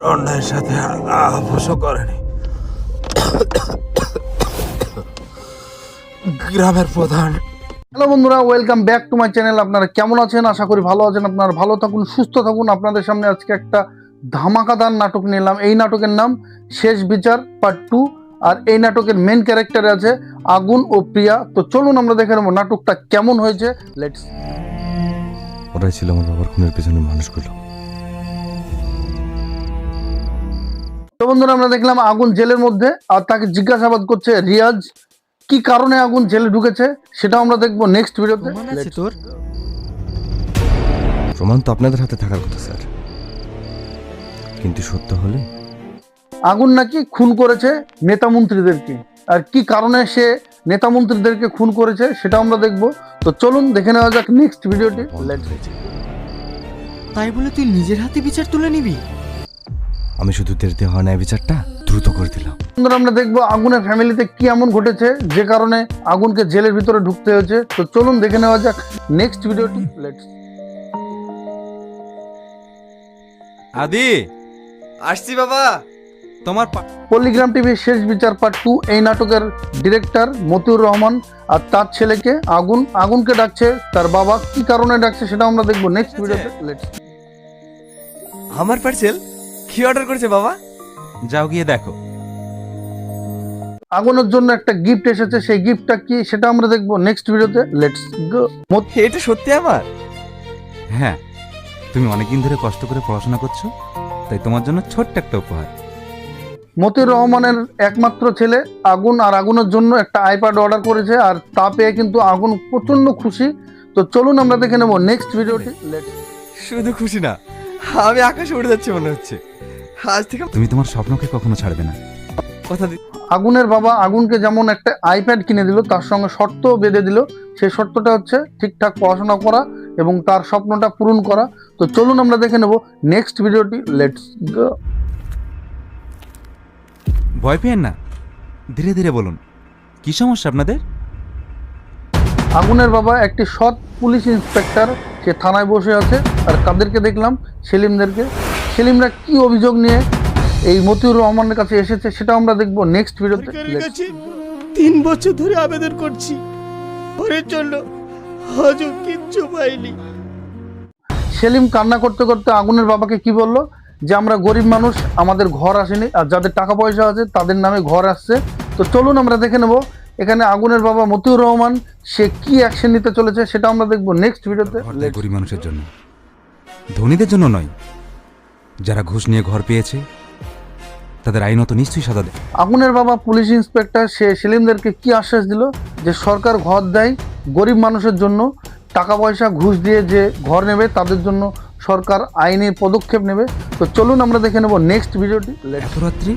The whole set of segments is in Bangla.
অন্যায়ের সাথে আপোষও করেনি। গ্রামের প্রধান। হ্যালো বন্ধুরা welcome back to my channel. আপনারা কেমন আছেন? আশা করি ভালো আছেন। আপনারা ভালো থাকুন সুস্থ থাকুন। আপনাদের সামনে আজকে একটা ধামাকাদার নাটক নিলাম এই নাটকের নাম শেষ বিচার পার্ট টু আর এই নাটকের মেন ক্যারেক্টারে আছে আগুন ও প্রিয়া। তো চলুন আমরা দেখে নেব নাটকটা কেমন হয়েছে। লেটস ওরাই ছিল আমার বাবার খুনের পেছনে মানুষগুলো তো বন্ধুরা আমরা দেখলাম আগুন জেলের মধ্যে আর তাকে জিজ্ঞাসাবাদ করছে রিয়াজ কি কারণে আগুন জেলে ঢুকেছে সেটাও আমরা দেখব নেক্সট ভিডিওতে তোর? প্রমাণ তো আপনাদের হাতে থাকার কথা স্যার। কিন্তু সত্য হলে? আগুন নাকি খুন করেছে নেতা মন্ত্রীদেরকে আর কি কারণে সে নেতা মন্ত্রীদেরকে খুন করেছে সেটা আমরা দেখব। তো চলুন দেখে নেওয়া যাক নেক্সট ভিডিওটি তাই বলে তুই নিজের হাতে বিচার তুলে নিবি? আমি শুধু দেরিতে হয় না বিচারটা দ্রুত করে দিলাম। বন্ধুরা আমরা দেখব আগুনের ফ্যামিলিতে কি এমন ঘটেছে যে কারণে আগুনকে জেলের ভিতরে ঢুকতে হয়েছে। তো চলুন দেখে নেওয়া যাক। নেক্সট ভিডিওটি লেটস আদি আসছি বাবা। তোমার পল্লিগ্রাম টিভির শেষ বিচার পার্ট টু এই নাটকের ডিরেক্টর মতিউর রহমান আর তার ছেলেকে আগুন আগুনকে ডাকছে তার বাবা। কি কারণে ডাকছে সেটা আমরা দেখব। নেক্সট ভিডিওতে লেটস আমার পার্সেল কি অর্ডার করেছে বাবা? যাও গিয়ে দেখো। আগুনের জন্য একটা গিফট এসেছে সেই গিফটটা কি সেটা আমরা দেখব নেক্সট ভিডিওতে লেটস গো এটা সত্যি আমার? হ্যাঁ তুমি অনেকদিন ধরে কষ্ট করে পড়াশোনা করছ তাই তোমার জন্য ছোট্ট একটা উপহার। মতিউর রহমানের একমাত্র ছেলে আগুন আর আগুনের জন্য একটা আইপ্যাড অর্ডার করেছে আর তা পেয়ে কিন্তু আগুন প্রচণ্ড খুশি। তো চলুন আমরা দেখে নেব নেক্সট ভিডিওটি লেটস শুধু খুশি না আমি আকাশে উড়ে যাচ্ছি মনে হচ্ছে। আজ থেকে তুমি তোমার স্বপ্নকে কখনো ছাড়বে না। কথা দি আগুনের বাবা আগুনকে যেমন একটা আইপ্যাড কিনে দিল তার সঙ্গে শর্ত বেঁধে দিল। সেই শর্তটা হচ্ছে ঠিকঠাক পড়াশোনা করা এবং তার স্বপ্নটা পূরণ করা। তো চলুন আমরা দেখে নেব নেক্সট ভিডিওটি লেটস গো ভয় পেয়েন না। ধীরে ধীরে বলুন কি সমস্যা আপনাদের? আগুনের বাবা একটি সৎ পুলিশ ইন্সপেক্টর সে থানায় বসে আছে আর কাদেরকে দেখলাম সেলিমদেরকে। সেলিমরা কি অভিযোগ নিয়ে এই মতিউর রহমানের কাছে এসেছে সেটা আমরা দেখব নেক্সট ভিডিওতে। তিন বছর ধরে আবেদন করছি। ঘরের জন্য আজও কিচ্ছু পাইনি। সেলিম কান্না করতে করতে আগুনের বাবাকে কি বলল? যে আমরা গরিব মানুষ আমাদের ঘর আসেনি আর যাদের টাকা পয়সা আছে তাদের নামে ঘর আসছে। তো চলুন আমরা দেখে নেব এখানে আগুনের বাবা মতিউর রহমান সে কি অ্যাকশন নিতে চলেছে সেটা আমরা দেখব নেক্সট ভিডিওতে। গরিব মানুষের জন্য। ধনীদের জন্য নয় যারা ঘুষ নিয়ে ঘর পেয়েছে তাদের আইনত নিশ্চয়ই সাজা দেয়। আগুনের বাবা পুলিশ ইন্সপেক্টর সে সেলিমদেরকে কি আশ্বাস দিল? যে সরকার ঘর দেয় গরিব মানুষের জন্য টাকা পয়সা ঘুষ দিয়ে যে ঘর নেবে তাদের জন্য সরকার আইনি পদক্ষেপ নেবে। তো চলুন আমরা দেখে নেব নেক্সট ভিডিওটি। এত রাত্রি?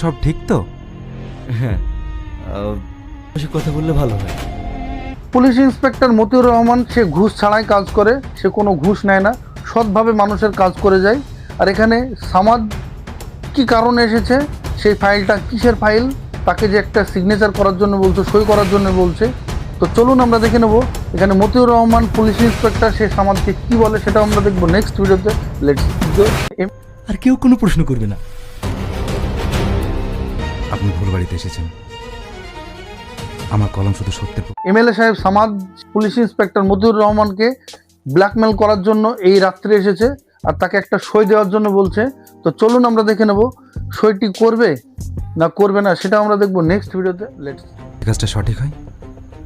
সব ঠিক তো? হ্যাঁ। বেশি কথা বললে ভালো হয়। পুলিশ ইন্সপেক্টর মতিউর রহমান সে ঘুষ ছাড়াই কাজ করে সে কোনো ঘুষ নেয় না সৎভাবে মানুষের কাজ করে যায়। আর এখানে সামাদ কি কারণে এসেছে? সেই ফাইলটা কিসের ফাইল? তাকে যে একটা সিগনেচার করার জন্য বলছে সই করার জন্য বলছে। তো চলুন আমরা দেখে নেব এখানে মতিউর রহমান পুলিশ ইন্সপেক্টর সে সামাদকে কি বলে সেটা আমরা দেখব নেক্সট ভিডিওতে লেটস আর কেউ কোনো প্রশ্ন করবে না। আপনি ভুল বাড়িতে এসেছেন। আমার কলম শুধু সত্যের পক্ষে। এমএলএ সাহেব সামাদ পুলিশ ইন্সপেক্টর মতিউর রহমানকে ব্ল্যাকমেল করার জন্য এই রাত্রে এসেছে আর তাকে একটা সই দেওয়ার জন্য বলছে। তো চলুন আমরা দেখে নেব সইটি করবে না করবে না সেটা আমরা দেখব নেক্সট ভিডিওতে লেটস কাজটা সঠিক হয়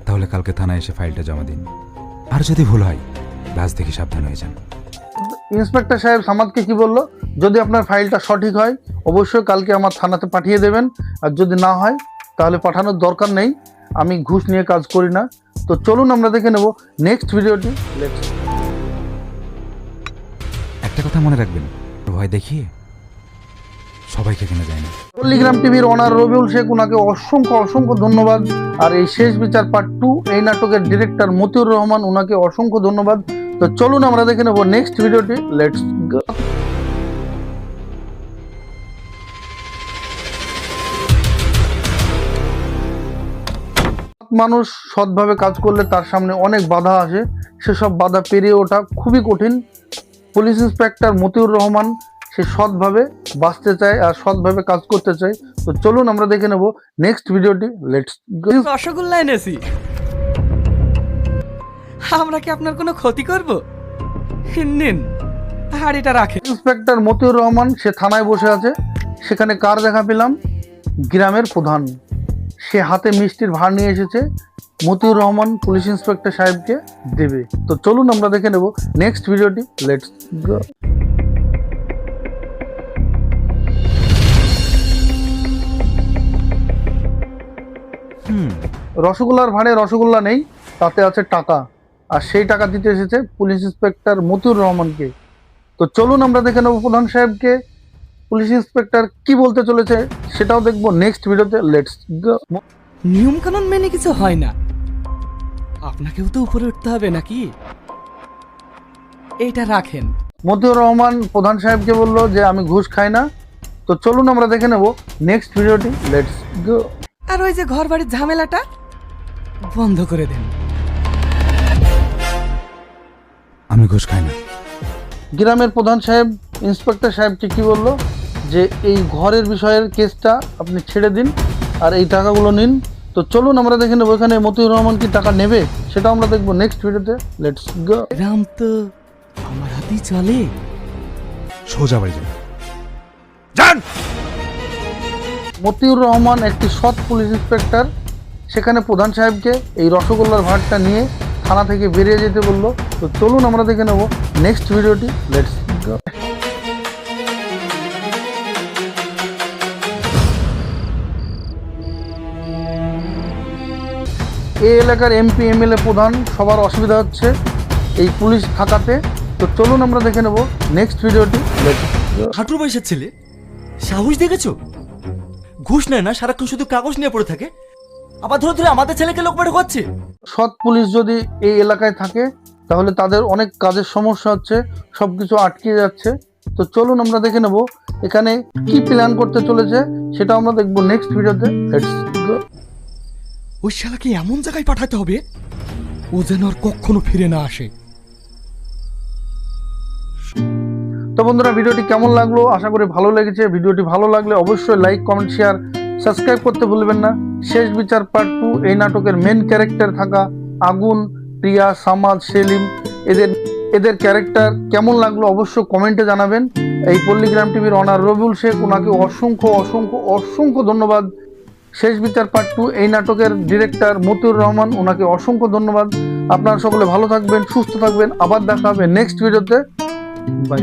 তাহলে কালকে থানায় এসে ফাইলটা জমা দিন। আর যদি ভুল হয় রাজ থেকে সাবধান হয়ে যান। ইন্সপেক্টর সাহেব সামাদকে কি বলল? যদি আপনার ফাইলটা সঠিক হয় অবশ্যই কালকে আমার থানাতে পাঠিয়ে দেবেন। আর যদি না হয় তাহলে পাঠানোর দরকার নেই। আমি ঘুষ নিয়ে কাজ করি না। তো চলুন আমরা দেখে নেব নেক্সট ভিডিওটি একটা কথা মনে রাখবেন ভয় দেখিয়ে সবাইকে কেনা যায় না। পল্লিগ্রাম টিভির অনার রবিউল শেখ ওনাকে অসংখ্য অসংখ্য ধন্যবাদ। আর এই শেষ বিচার পার্ট টু এই নাটকের ডিরেক্টর মতিউর রহমান ওনাকে অসংখ্য ধন্যবাদ। তো চলুন আমরা দেখে নেব নেক্সট ভিডিওটি লেটস মানুষ সৎভাবে কাজ করলে তার সামনে অনেক বাধা আসে। সেসব বাধা পেরিয়ে ওঠা খুবই কঠিন। পুলিশ ইন্সপেক্টর মতিউর রহমান সে সৎভাবে বাঁচতে চায় আর সৎভাবে কাজ করতে চায়। তো চলুন আমরা দেখে নেব নেক্সট ভিডিওটি। লেটস রসগোল্লা এনেছি। আমরা কি আপনার কোনো ক্ষতি করব? নিন আর এটা রাখেন। ইন্সপেক্টর মতিউর রহমান সে থানায় বসে আছে। সেখানে কার দেখা পেলাম? গ্রামের প্রধান। সে হাতে মিষ্টির ভার নিয়ে এসেছে। মতিউর রহমান পুলিশ ইন্সপেক্টর সাহেবকে দেবে। তো চলুন আমরা দেখে নেব নেক্সট ভিডিওটি লেটস রসগোল্লার ভাঁড়ে রসগোল্লা নেই তাতে আছে টাকা। আর সেই টাকা দিতে এসেছে পুলিশ ইন্সপেক্টর মতিউর রহমানকে। তো চলুন আমরা দেখে নেব প্রধান সাহেবকে। পুলিশ ইন্সপেক্টর কি বলতে চলেছে সেটাও দেখব নেক্সট ভিডিওতে লেটস নিয়ম কানুন মেনে কিছু হয় না। আপনাকেও তো উপরে উঠতে হবে নাকি? এইটা রাখেন। মতিউর রহমান প্রধান সাহেবকে বলল যে আমি ঘুষ খাই না। তো চলুন আমরা দেখে নেব নেক্সট ভিডিওটি লেটস গো আর ওই যে ঘর বাড়ির ঝামেলাটা বন্ধ করে দেন। আমি ঘুষ খাই না। গ্রামের প্রধান সাহেব ইন্সপেক্টর সাহেবকে কি বলল? যে এই ঘরের বিষয়ের কেসটা আপনি ছেড়ে দিন আর এই টাকাগুলো নিন। তো চলুন আমরা দেখে নেব এখানে মতিউর রহমান কি টাকা নেবে সেটা আমরা দেখব নেক্সট ভিডিওতে লেটস গো রাম তো আমার হাতেই চলে। সোজা বাড়ি যাবে মতিউর রহমান একটি সৎ পুলিশ ইন্সপেক্টর সেখানে প্রধান সাহেবকে এই রসগোল্লার ভাতটা নিয়ে থানা থেকে বেরিয়ে যেতে বলল। তো চলুন আমরা দেখে নেব নেক্সট ভিডিওটি লেটস গো এই এলাকার এমপি এমএলএ প্রধান সবার অসুবিধা হচ্ছে এই পুলিশ থাকাতে। তো চলুন আমরা দেখে নেব নেক্সট ভিডিওটি হাঁটুর বয়সের ছেলে? সাহস দেখেছ? ঘুষ নেয় না সারাক্ষণ শুধু কাগজ নিয়ে পড়ে থাকে। আবার ধরে ধরে আমাদের ছেলেকে লোক পেটে খাচ্ছে সৎ পুলিশ যদি এই এলাকায় থাকে তাহলে তাদের অনেক কাজের সমস্যা হচ্ছে সব কিছু আটকে যাচ্ছে। তো চলুন আমরা দেখে নেব এখানে কি প্ল্যান করতে চলেছে সেটা আমরা দেখব নেক্সট ভিডিওতে লেটস গো ওই শালাকে এমন জায়গায় পাঠাতে হবে, ও যেন আর কখনো ফিরে না আসে। তো বন্ধুরা, ভিডিওটি কেমন লাগল? আশা করি ভালো লেগেছে। ভিডিওটি ভালো লাগলে অবশ্যই লাইক কমেন্ট শেয়ার সাবস্ক্রাইব করতে ভুলবেন না। শেষ বিচার পার্ট টু এই নাটকের মেন ক্যারেক্টার থাকা আগুন, প্রিয়া, সামাদ, সেলিম, এদের এদের ক্যারেক্টার কেমন লাগল অবশ্যই কমেন্টে জানাবেন। এই পল্লীগ্রাম টিভির অনার রবিউল শেখ ওনাকে অসংখ্য অসংখ্য অসংখ্য ধন্যবাদ। শেষ বিচার পার্ট টু এই নাটকের ডিরেক্টর মতিউর রহমান ওনাকে অসংখ্য ধন্যবাদ। আপনারা সকলে ভালো থাকবেন, সুস্থ থাকবেন। আবার দেখা হবে নেক্সট ভিডিওতে বাই